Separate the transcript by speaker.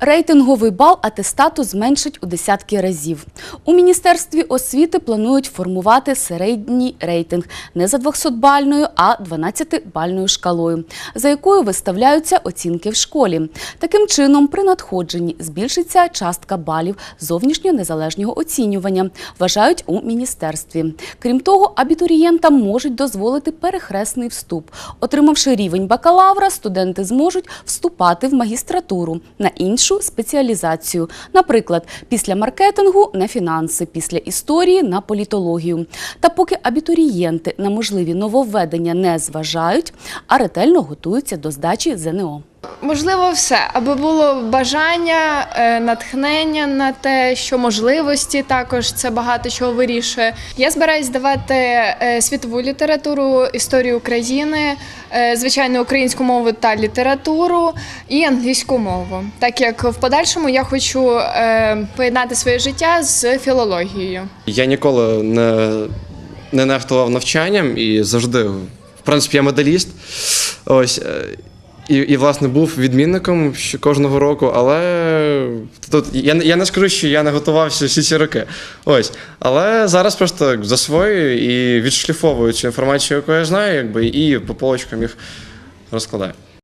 Speaker 1: Рейтинговий бал атестату зменшить у десятки разів. У Міністерстві освіти планують формувати середній рейтинг не за 200-бальною, а 12-бальною шкалою, за якою виставляються оцінки в школі. Таким чином, при надходженні збільшиться частка балів зовнішньо незалежного оцінювання, вважають у міністерстві. Крім того, абітурієнтам можуть дозволити перехресний вступ. Отримавши рівень бакалавра, студенти зможуть вступати в магістратуру на іншу спеціалізацію, наприклад, після маркетингу на фінанси, після історії на політологію. Та поки абітурієнти на можливі нововведення не зважають, а ретельно готуються до здачі ЗНО.
Speaker 2: Можливо, все, аби було бажання, е, натхнення на те, що можливості також це багато чого вирішує. Я збираюсь здавати е, світову літературу, історію України, е, звичайно, українську мову та літературу і англійську мову. Так як в подальшому я хочу поєднати своє життя з філологією.
Speaker 3: Я ніколи не, не нехтував навчанням і завжди, в принципі, я медаліст. Ось. І, і, власне, був відмінником кожного року, але тут я, я не скажу, що я не готувався всі ці роки. Ось. Але зараз просто засвоюю і відшліфовую цю інформацію, яку я знаю, якби, і по полочкам їх розкладаю.